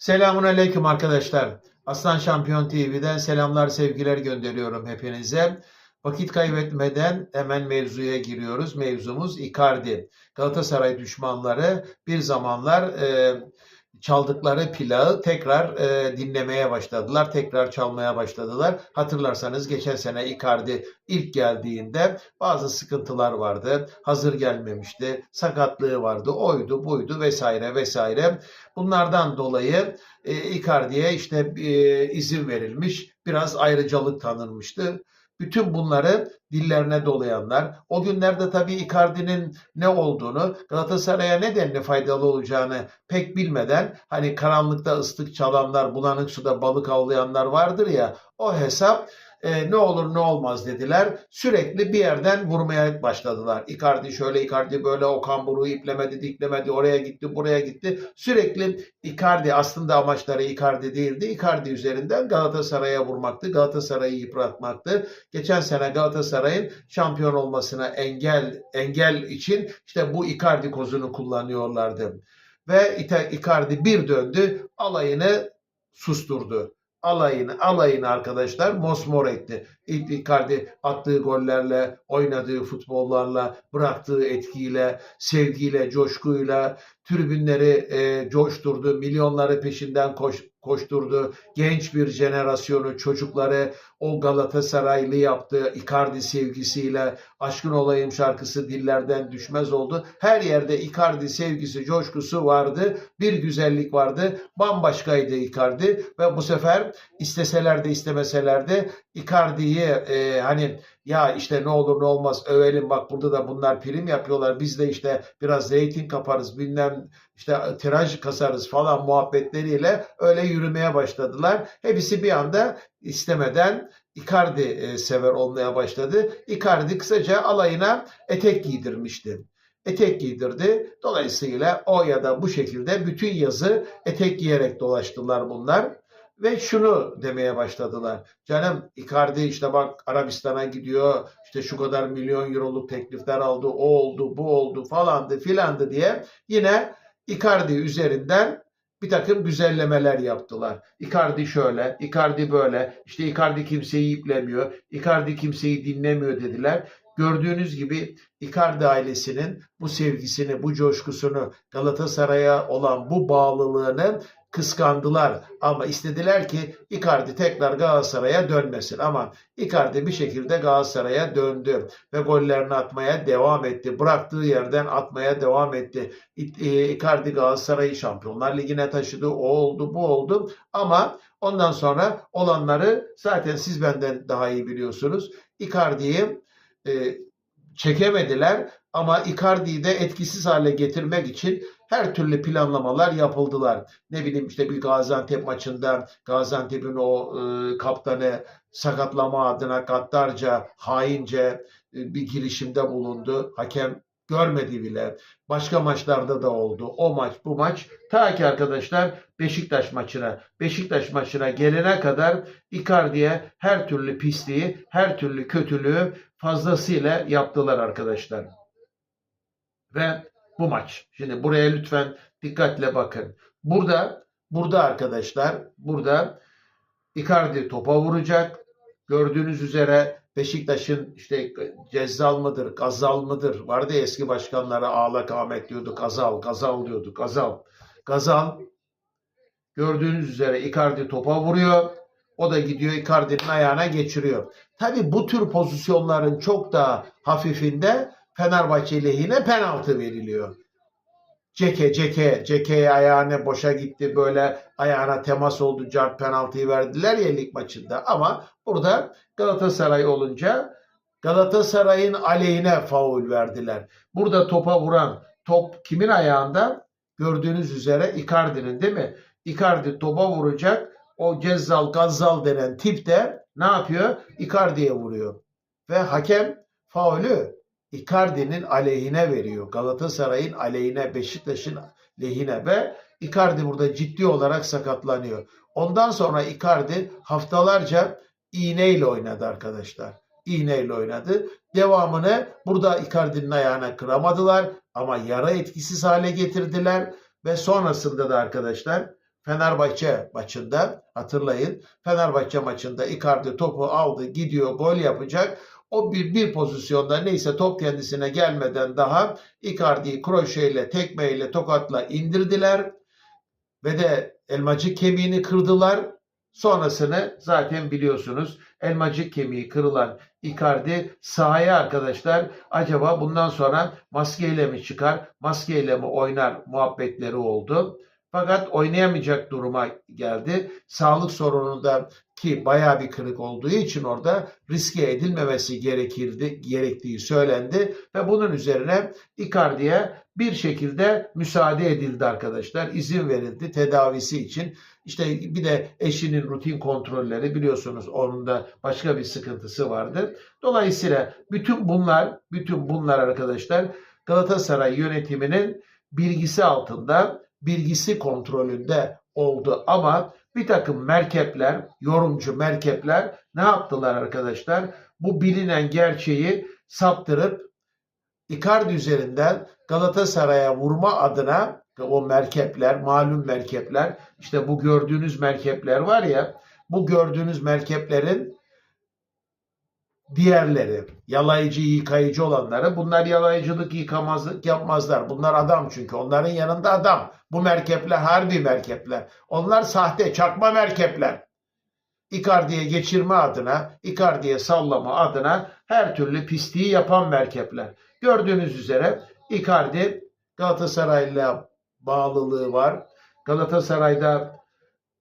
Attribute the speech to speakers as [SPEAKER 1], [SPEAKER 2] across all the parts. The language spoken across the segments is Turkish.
[SPEAKER 1] Selamun Aleyküm arkadaşlar. Aslan Şampiyon TV'den selamlar, sevgiler gönderiyorum hepinize. Vakit kaybetmeden hemen mevzuya giriyoruz. Mevzumuz Icardi. Galatasaray düşmanları bir zamanlar e, çaldıkları plağı tekrar e, dinlemeye başladılar. Tekrar çalmaya başladılar. Hatırlarsanız geçen sene Icardi ilk geldiğinde bazı sıkıntılar vardı. Hazır gelmemişti. Sakatlığı vardı. Oydu, buydu vesaire vesaire. Bunlardan dolayı e, Icardi'ye işte e, izin verilmiş. Biraz ayrıcalık tanınmıştı. Bütün bunları dillerine dolayanlar, o günlerde tabii Icardi'nin ne olduğunu, Galatasaray'a ne denli faydalı olacağını pek bilmeden hani karanlıkta ıslık çalanlar, bulanık suda balık avlayanlar vardır ya, o hesap e, ne olur ne olmaz dediler. Sürekli bir yerden vurmaya başladılar. Icardi şöyle, Icardi böyle, o kamburu iplemedi, diklemedi, oraya gitti, buraya gitti. Sürekli Icardi aslında amaçları Icardi değildi. Icardi üzerinden Galatasaray'a vurmaktı, Galatasaray'ı yıpratmaktı. Geçen sene Galatasaray'ın şampiyon olmasına engel engel için işte bu Icardi kozunu kullanıyorlardı. Ve Icardi bir döndü, alayını susturdu alayını alayını arkadaşlar mosmor etti. İlk Icardi attığı gollerle, oynadığı futbollarla, bıraktığı etkiyle, sevgiyle, coşkuyla tribünleri e, coşturdu. Milyonları peşinden koş, koşturdu. Genç bir jenerasyonu, çocukları o Galatasaraylı yaptığı Icardi sevgisiyle Aşkın Olayım şarkısı dillerden düşmez oldu. Her yerde Icardi sevgisi, coşkusu vardı. Bir güzellik vardı. Bambaşkaydı Icardi ve bu sefer isteseler de istemeseler de Icardi'yi e, hani ya işte ne olur ne olmaz övelim bak burada da bunlar prim yapıyorlar biz de işte biraz reyting kaparız bilmem işte tiraj kasarız falan muhabbetleriyle öyle yürümeye başladılar. Hepsi bir anda istemeden Icardi e, sever olmaya başladı. Icardi kısaca alayına etek giydirmişti. Etek giydirdi. Dolayısıyla o ya da bu şekilde bütün yazı etek giyerek dolaştılar bunlar. Ve şunu demeye başladılar. Canım Icardi işte bak Arabistan'a gidiyor. işte şu kadar milyon euroluk teklifler aldı. O oldu, bu oldu falandı filandı diye yine Icardi üzerinden bir takım güzellemeler yaptılar. Icardi şöyle, Icardi böyle, işte Icardi kimseyi iplemiyor, Icardi kimseyi dinlemiyor dediler. Gördüğünüz gibi Icardi ailesinin bu sevgisini, bu coşkusunu, Galatasaray'a olan bu bağlılığını kıskandılar. Ama istediler ki Icardi tekrar Galatasaray'a dönmesin. Ama Icardi bir şekilde Galatasaray'a döndü ve gollerini atmaya devam etti. Bıraktığı yerden atmaya devam etti. E, Icardi Galatasaray'ı Şampiyonlar Ligi'ne taşıdı. O oldu, bu oldu. Ama ondan sonra olanları zaten siz benden daha iyi biliyorsunuz. Icardi'yi e, çekemediler ama Icardi'yi de etkisiz hale getirmek için her türlü planlamalar yapıldılar. Ne bileyim işte bir Gaziantep maçında Gaziantep'in o e, kaptanı sakatlama adına gaddarca, haince e, bir girişimde bulundu. Hakem görmedi bile. Başka maçlarda da oldu. O maç, bu maç. Ta ki arkadaşlar Beşiktaş maçına, Beşiktaş maçına gelene kadar Icardi'ye her türlü pisliği, her türlü kötülüğü fazlasıyla yaptılar arkadaşlar. Ve bu maç. Şimdi buraya lütfen dikkatle bakın. Burada, burada arkadaşlar, burada Icardi topa vuracak. Gördüğünüz üzere Beşiktaş'ın işte Cezzal mıdır, Gazal mıdır? Vardı ya eski başkanlara Ağlak Ahmet diyorduk, Gazal, Gazal diyorduk, Gazal. Gazal gördüğünüz üzere Icardi topa vuruyor. O da gidiyor Icardi'nin ayağına geçiriyor. Tabi bu tür pozisyonların çok daha hafifinde Fenerbahçe lehine penaltı veriliyor. Ceke ceke cekeye ayağına boşa gitti böyle ayağına temas oldu cart penaltıyı verdiler ya lig maçında ama burada Galatasaray olunca Galatasaray'ın aleyhine faul verdiler. Burada topa vuran top kimin ayağında? Gördüğünüz üzere Icardi'nin değil mi? Icardi topa vuracak. O Cezzal Gazzal denen tip de ne yapıyor? Icardi'ye vuruyor. Ve hakem faulü Icardi'nin aleyhine veriyor. Galatasaray'ın aleyhine, Beşiktaş'ın lehine ve Icardi burada ciddi olarak sakatlanıyor. Ondan sonra Icardi haftalarca iğneyle oynadı arkadaşlar. İğneyle oynadı. Devamını burada Icardi'nin ayağına kıramadılar ama yara etkisiz hale getirdiler ve sonrasında da arkadaşlar Fenerbahçe maçında hatırlayın. Fenerbahçe maçında Icardi topu aldı, gidiyor, gol yapacak. O bir, bir pozisyonda neyse top kendisine gelmeden daha Icardi'yi kroşeyle, tekmeyle, tokatla indirdiler ve de elmacık kemiğini kırdılar. Sonrasını zaten biliyorsunuz. Elmacık kemiği kırılan Icardi sahaya arkadaşlar acaba bundan sonra maskeyle mi çıkar, maskeyle mi oynar muhabbetleri oldu. Fakat oynayamayacak duruma geldi. Sağlık sorunu da ki bayağı bir kırık olduğu için orada riske edilmemesi gerekirdi, gerektiği söylendi ve bunun üzerine Icardi'ye bir şekilde müsaade edildi arkadaşlar. İzin verildi tedavisi için. İşte bir de eşinin rutin kontrolleri biliyorsunuz onun da başka bir sıkıntısı vardı. Dolayısıyla bütün bunlar, bütün bunlar arkadaşlar Galatasaray yönetiminin bilgisi altında, bilgisi kontrolünde oldu ama bir takım merkepler, yorumcu merkepler ne yaptılar arkadaşlar? Bu bilinen gerçeği saptırıp Icardi üzerinden Galatasaray'a vurma adına o merkepler, malum merkepler, işte bu gördüğünüz merkepler var ya, bu gördüğünüz merkeplerin diğerleri, yalayıcı, yıkayıcı olanları, bunlar yalayıcılık, yıkamazlık yapmazlar. Bunlar adam çünkü. Onların yanında adam. Bu merkepler harbi merkepler. Onlar sahte, çakma merkepler. Icardi'ye geçirme adına, Icardi'ye sallama adına her türlü pisliği yapan merkepler. Gördüğünüz üzere Icardi Galatasaray'la bağlılığı var. Galatasaray'da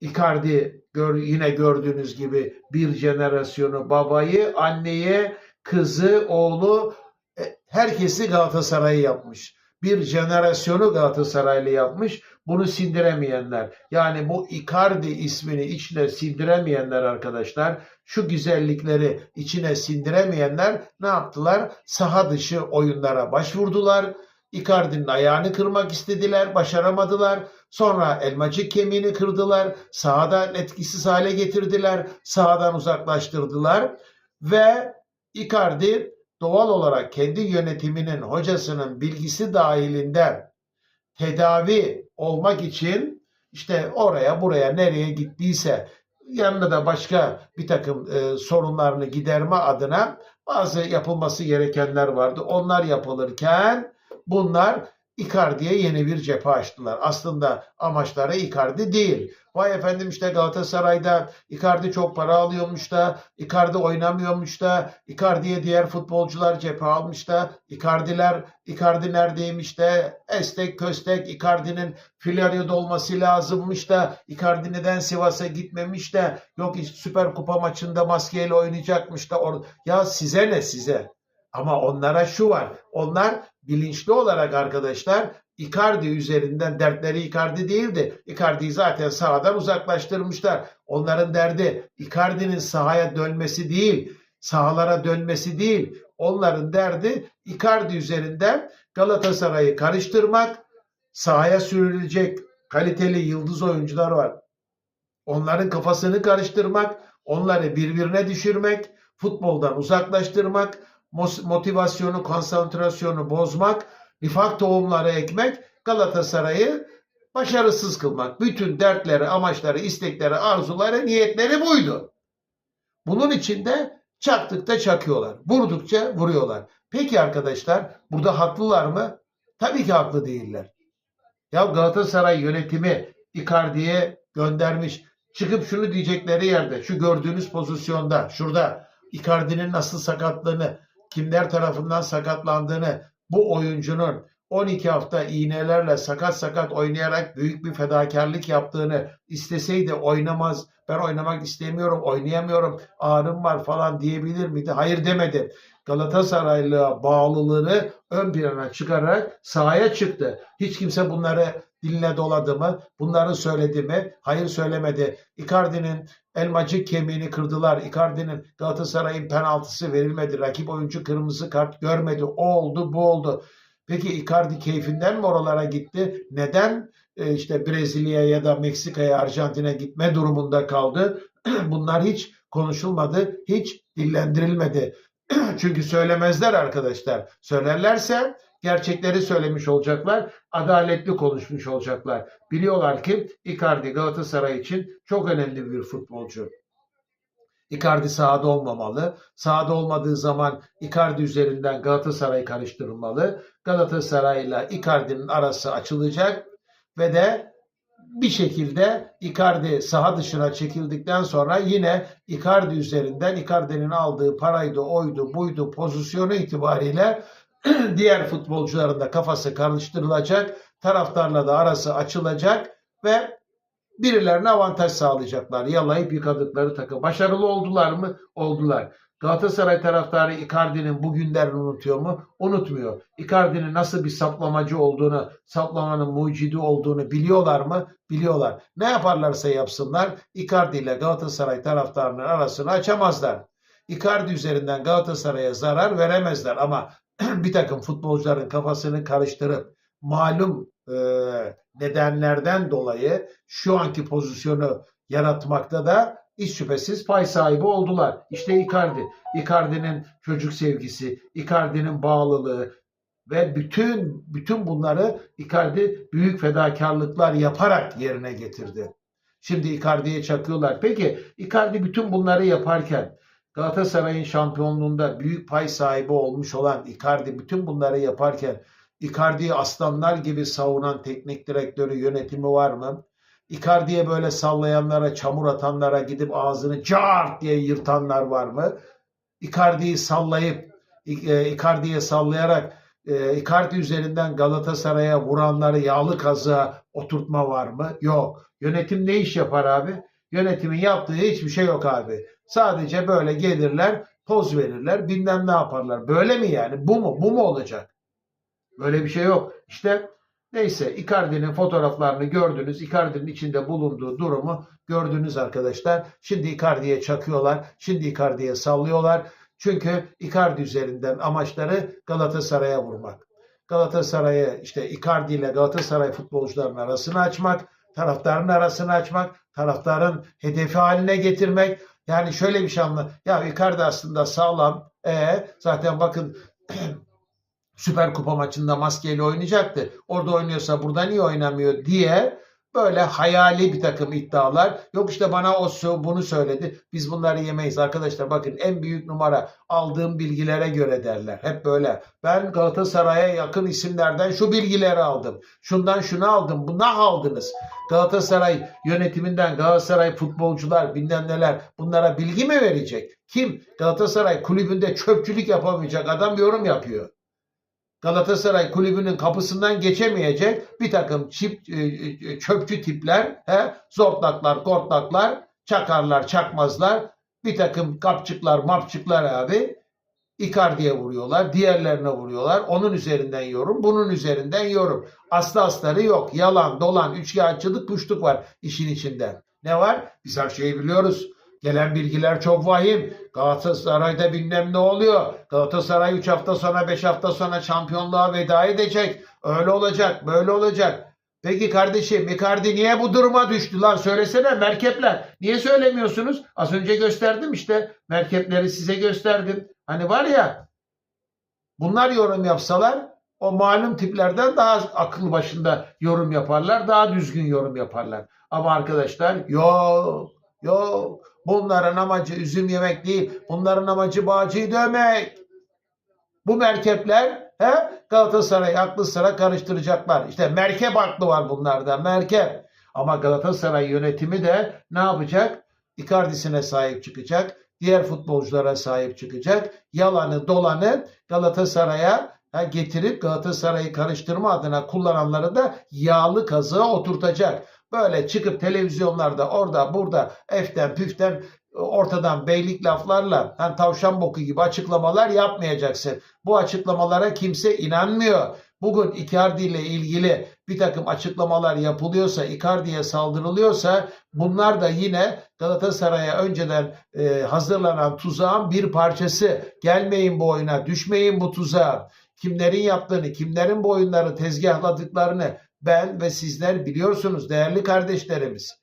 [SPEAKER 1] Icardi gör, yine gördüğünüz gibi bir jenerasyonu babayı, anneyi, kızı, oğlu e, herkesi Galatasaray'ı yapmış. Bir jenerasyonu Galatasaraylı yapmış. Bunu sindiremeyenler. Yani bu Icardi ismini içine sindiremeyenler arkadaşlar, şu güzellikleri içine sindiremeyenler ne yaptılar? Saha dışı oyunlara başvurdular. Icardi'nin ayağını kırmak istediler, başaramadılar. Sonra elmacık kemiğini kırdılar. Sahadan etkisiz hale getirdiler. Sahadan uzaklaştırdılar. Ve Icardi doğal olarak kendi yönetiminin, hocasının bilgisi dahilinde tedavi olmak için işte oraya buraya nereye gittiyse yanında da başka bir takım e, sorunlarını giderme adına bazı yapılması gerekenler vardı. Onlar yapılırken bunlar Icardi'ye yeni bir cephe açtılar. Aslında amaçları Icardi değil. Vay efendim işte Galatasaray'da Icardi çok para alıyormuş da, Icardi oynamıyormuş da, Icardi'ye diğer futbolcular cephe almış da, Icardi'ler, Icardi neredeymiş de, estek köstek Icardi'nin Filario'da olması lazımmış da, Icardi neden Sivas'a gitmemiş de, yok Süper Kupa maçında maskeyle oynayacakmış da, or ya size ne size? Ama onlara şu var. Onlar bilinçli olarak arkadaşlar Icardi üzerinden dertleri Icardi değildi. Icardi'yi zaten sahadan uzaklaştırmışlar. Onların derdi Icardi'nin sahaya dönmesi değil, sahalara dönmesi değil. Onların derdi Icardi üzerinden Galatasaray'ı karıştırmak, sahaya sürülecek kaliteli yıldız oyuncular var. Onların kafasını karıştırmak, onları birbirine düşürmek, futboldan uzaklaştırmak, motivasyonu, konsantrasyonu bozmak, nifak tohumları ekmek, Galatasaray'ı başarısız kılmak. Bütün dertleri, amaçları, istekleri, arzuları, niyetleri buydu. Bunun içinde çaktıkta çakıyorlar. Vurdukça vuruyorlar. Peki arkadaşlar burada haklılar mı? Tabii ki haklı değiller. Ya Galatasaray yönetimi Icardi'ye göndermiş. Çıkıp şunu diyecekleri yerde, şu gördüğünüz pozisyonda, şurada Icardi'nin nasıl sakatlığını, kimler tarafından sakatlandığını, bu oyuncunun 12 hafta iğnelerle sakat sakat oynayarak büyük bir fedakarlık yaptığını isteseydi oynamaz, ben oynamak istemiyorum, oynayamıyorum, ağrım var falan diyebilir miydi? Hayır demedi. Galatasaraylı bağlılığını ön plana çıkararak sahaya çıktı. Hiç kimse bunları diline doladı mı? Bunları söyledi mi? Hayır söylemedi. Icardi'nin elmacık kemiğini kırdılar. Icardi'nin Galatasaray'ın penaltısı verilmedi. Rakip oyuncu kırmızı kart görmedi. O oldu, bu oldu. Peki Icardi keyfinden mi oralara gitti? Neden e, işte Brezilya'ya ya da Meksika'ya, Arjantin'e gitme durumunda kaldı? Bunlar hiç konuşulmadı, hiç dillendirilmedi. Çünkü söylemezler arkadaşlar. Söylerlerse Gerçekleri söylemiş olacaklar. Adaletli konuşmuş olacaklar. Biliyorlar ki Icardi Galatasaray için çok önemli bir futbolcu. Icardi sahada olmamalı. Sahada olmadığı zaman Icardi üzerinden Galatasaray karıştırılmalı. Galatasaray ile Icardi'nin arası açılacak ve de bir şekilde Icardi saha dışına çekildikten sonra yine Icardi üzerinden Icardi'nin aldığı paraydı, oydu, buydu pozisyonu itibariyle diğer futbolcuların da kafası karıştırılacak. Taraftarla da arası açılacak ve birilerine avantaj sağlayacaklar. Yalayıp yıkadıkları takım. Başarılı oldular mı? Oldular. Galatasaray taraftarı Icardi'nin bugünlerini unutuyor mu? Unutmuyor. Icardi'nin nasıl bir saplamacı olduğunu, saplamanın mucidi olduğunu biliyorlar mı? Biliyorlar. Ne yaparlarsa yapsınlar Icardi ile Galatasaray taraftarının arasını açamazlar. Icardi üzerinden Galatasaray'a zarar veremezler ama bir takım futbolcuların kafasını karıştırıp malum e, nedenlerden dolayı şu anki pozisyonu yaratmakta da hiç şüphesiz pay sahibi oldular. İşte Icardi. Icardi'nin çocuk sevgisi, Icardi'nin bağlılığı ve bütün bütün bunları Icardi büyük fedakarlıklar yaparak yerine getirdi. Şimdi Icardi'ye çakıyorlar. Peki Icardi bütün bunları yaparken Galatasaray'ın şampiyonluğunda büyük pay sahibi olmuş olan Icardi bütün bunları yaparken Icardi'yi aslanlar gibi savunan teknik direktörü yönetimi var mı? Icardi'ye böyle sallayanlara, çamur atanlara gidip ağzını cart diye yırtanlar var mı? Icardi'yi sallayıp e, Icardi'ye sallayarak e, Icardi üzerinden Galatasaray'a vuranları yağlı kazığa oturtma var mı? Yok. Yönetim ne iş yapar abi? Yönetimin yaptığı hiçbir şey yok abi. Sadece böyle gelirler, poz verirler, bilmem ne yaparlar. Böyle mi yani? Bu mu? Bu mu olacak? Böyle bir şey yok. İşte neyse Icardi'nin fotoğraflarını gördünüz. Icardi'nin içinde bulunduğu durumu gördünüz arkadaşlar. Şimdi Icardi'ye çakıyorlar. Şimdi Icardi'ye sallıyorlar. Çünkü Icardi üzerinden amaçları Galatasaray'a vurmak. Galatasaray'ı işte Icardi ile Galatasaray futbolcularının arasını açmak, taraftarın arasını açmak, taraftarın hedefi haline getirmek. Yani şöyle bir şey anla. Ya Icardi aslında sağlam. E zaten bakın Süper Kupa maçında maskeyle oynayacaktı. Orada oynuyorsa burada niye oynamıyor diye böyle hayali bir takım iddialar. Yok işte bana o bunu söyledi. Biz bunları yemeyiz arkadaşlar. Bakın en büyük numara aldığım bilgilere göre derler. Hep böyle. Ben Galatasaray'a yakın isimlerden şu bilgileri aldım. Şundan şunu aldım. Bu ne aldınız? Galatasaray yönetiminden Galatasaray futbolcular bilmem neler bunlara bilgi mi verecek? Kim? Galatasaray kulübünde çöpçülük yapamayacak adam yorum yapıyor. Galatasaray kulübünün kapısından geçemeyecek bir takım çip, e, e, çöpçü tipler, he, zortlaklar, kortlaklar, çakarlar, çakmazlar, bir takım kapçıklar, mapçıklar abi Icardi'ye vuruyorlar, diğerlerine vuruyorlar. Onun üzerinden yorum, bunun üzerinden yorum. Aslı astarı yok. Yalan, dolan, üçkağıtçılık, puşluk var işin içinde. Ne var? Biz her şeyi biliyoruz. Gelen bilgiler çok vahim. Galatasaray'da bilmem ne oluyor. Galatasaray 3 hafta sonra 5 hafta sonra şampiyonluğa veda edecek. Öyle olacak, böyle olacak. Peki kardeşim Icardi niye bu duruma düştü lan söylesene merkepler. Niye söylemiyorsunuz? Az önce gösterdim işte merkepleri size gösterdim. Hani var ya bunlar yorum yapsalar o malum tiplerden daha akıl başında yorum yaparlar. Daha düzgün yorum yaparlar. Ama arkadaşlar yok yok Bunların amacı üzüm yemek değil. Bunların amacı bağcıyı dövmek. Bu merkepler he, Galatasaray aklı sıra karıştıracaklar. İşte merkep aklı var bunlarda. Merkep. Ama Galatasaray yönetimi de ne yapacak? Icardi'sine sahip çıkacak. Diğer futbolculara sahip çıkacak. Yalanı dolanı Galatasaray'a getirip Galatasaray'ı karıştırma adına kullananları da yağlı kazığa oturtacak. Böyle çıkıp televizyonlarda orada burada eften püften ortadan beylik laflarla hani tavşan boku gibi açıklamalar yapmayacaksın. Bu açıklamalara kimse inanmıyor. Bugün Icardi ile ilgili bir takım açıklamalar yapılıyorsa, Icardi'ye saldırılıyorsa bunlar da yine Galatasaray'a önceden e, hazırlanan tuzağın bir parçası. Gelmeyin bu oyuna, düşmeyin bu tuzağa. Kimlerin yaptığını, kimlerin bu oyunları tezgahladıklarını ben ve sizler biliyorsunuz değerli kardeşlerimiz.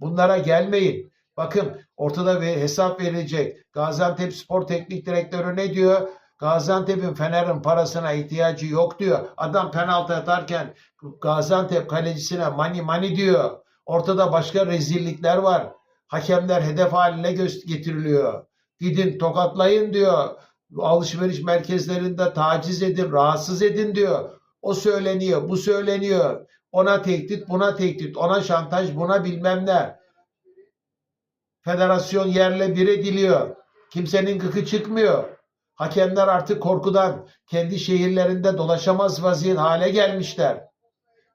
[SPEAKER 1] Bunlara gelmeyin. Bakın ortada bir hesap verilecek. Gaziantep Spor Teknik Direktörü ne diyor? Gaziantep'in Fener'in parasına ihtiyacı yok diyor. Adam penaltı atarken Gaziantep kalecisine mani mani diyor. Ortada başka rezillikler var. Hakemler hedef haline getiriliyor. Gidin tokatlayın diyor. Alışveriş merkezlerinde taciz edin, rahatsız edin diyor. O söyleniyor, bu söyleniyor. Ona tehdit, buna tehdit, ona şantaj, buna bilmem ne. Federasyon yerle bir ediliyor. Kimsenin gıkı çıkmıyor. Hakemler artık korkudan kendi şehirlerinde dolaşamaz vaziyet hale gelmişler.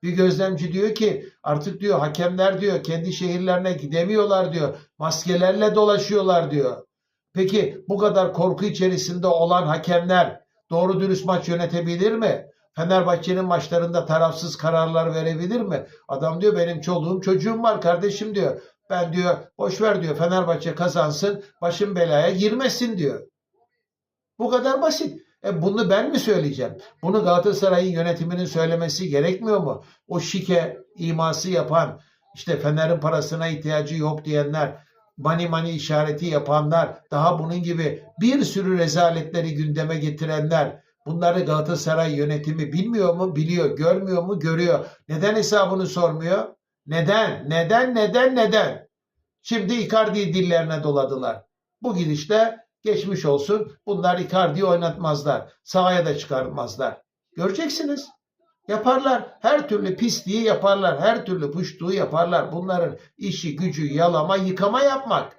[SPEAKER 1] Bir gözlemci diyor ki artık diyor hakemler diyor kendi şehirlerine gidemiyorlar diyor. Maskelerle dolaşıyorlar diyor. Peki bu kadar korku içerisinde olan hakemler doğru dürüst maç yönetebilir mi? Fenerbahçe'nin maçlarında tarafsız kararlar verebilir mi? Adam diyor benim çoluğum çocuğum var kardeşim diyor. Ben diyor boş ver diyor Fenerbahçe kazansın başım belaya girmesin diyor. Bu kadar basit. E bunu ben mi söyleyeceğim? Bunu Galatasaray'ın yönetiminin söylemesi gerekmiyor mu? O şike iması yapan, işte Fener'in parasına ihtiyacı yok diyenler, mani mani işareti yapanlar, daha bunun gibi bir sürü rezaletleri gündeme getirenler, bunları Galatasaray yönetimi bilmiyor mu? Biliyor. Görmüyor mu? Görüyor. Neden hesabını sormuyor? Neden? Neden? Neden? Neden? Şimdi Icardi'yi dillerine doladılar. Bu gidişle geçmiş olsun. Bunlar Icardi'yi oynatmazlar. Sahaya da çıkartmazlar. Göreceksiniz. Yaparlar. Her türlü pisliği yaparlar. Her türlü puştuğu yaparlar. Bunların işi gücü yalama yıkama yapmak.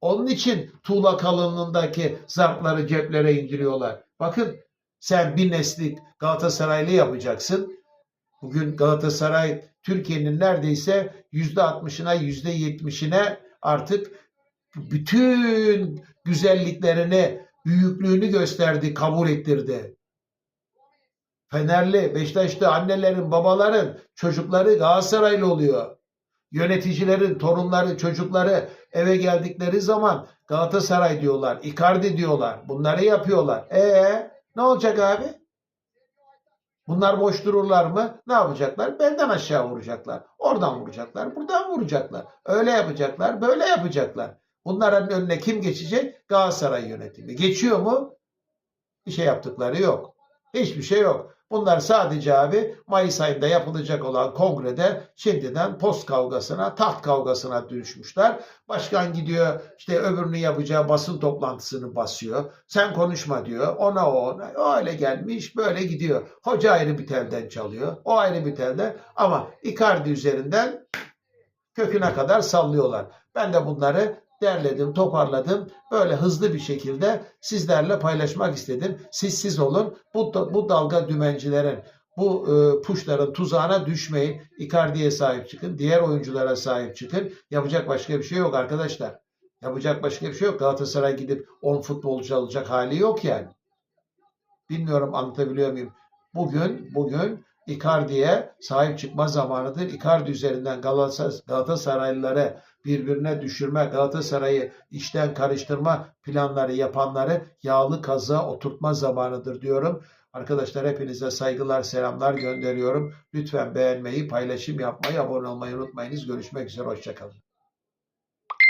[SPEAKER 1] Onun için tuğla kalınlığındaki zarfları ceplere indiriyorlar. Bakın sen bir nesli Galatasaraylı yapacaksın. Bugün Galatasaray Türkiye'nin neredeyse yüzde altmışına yüzde yetmişine artık bütün güzelliklerini, büyüklüğünü gösterdi, kabul ettirdi. Fenerli, Beşiktaşlı annelerin, babaların çocukları Galatasaraylı oluyor. Yöneticilerin torunları, çocukları eve geldikleri zaman Galatasaray diyorlar, Icardi diyorlar. Bunları yapıyorlar. E ne olacak abi? Bunlar boş dururlar mı? Ne yapacaklar? Benden aşağı vuracaklar. Oradan vuracaklar, buradan vuracaklar. Öyle yapacaklar, böyle yapacaklar. Bunların önüne kim geçecek? Galatasaray yönetimi. Geçiyor mu? Bir şey yaptıkları yok. Hiçbir şey yok. Bunlar sadece abi Mayıs ayında yapılacak olan kongrede şimdiden post kavgasına, taht kavgasına dönüşmüşler. Başkan gidiyor işte öbürünü yapacağı basın toplantısını basıyor. Sen konuşma diyor. Ona o ona. Öyle gelmiş böyle gidiyor. Hoca ayrı bir telden çalıyor. O ayrı bir telden. Ama Icardi üzerinden köküne kadar sallıyorlar. Ben de bunları derledim, toparladım. Böyle hızlı bir şekilde sizlerle paylaşmak istedim. Siz siz olun. Bu, bu dalga dümencilerin, bu e, puşların tuzağına düşmeyin. Icardi'ye sahip çıkın. Diğer oyunculara sahip çıkın. Yapacak başka bir şey yok arkadaşlar. Yapacak başka bir şey yok. Galatasaray gidip 10 futbolcu alacak hali yok yani. Bilmiyorum anlatabiliyor muyum? Bugün bugün Icardi'ye sahip çıkma zamanıdır. Icardi üzerinden Galatasaray, Galatasaraylıları birbirine düşürme, Galatasaray'ı işten karıştırma planları yapanları yağlı kazığa oturtma zamanıdır diyorum. Arkadaşlar hepinize saygılar, selamlar gönderiyorum. Lütfen beğenmeyi, paylaşım yapmayı, abone olmayı unutmayınız. Görüşmek üzere, hoşçakalın.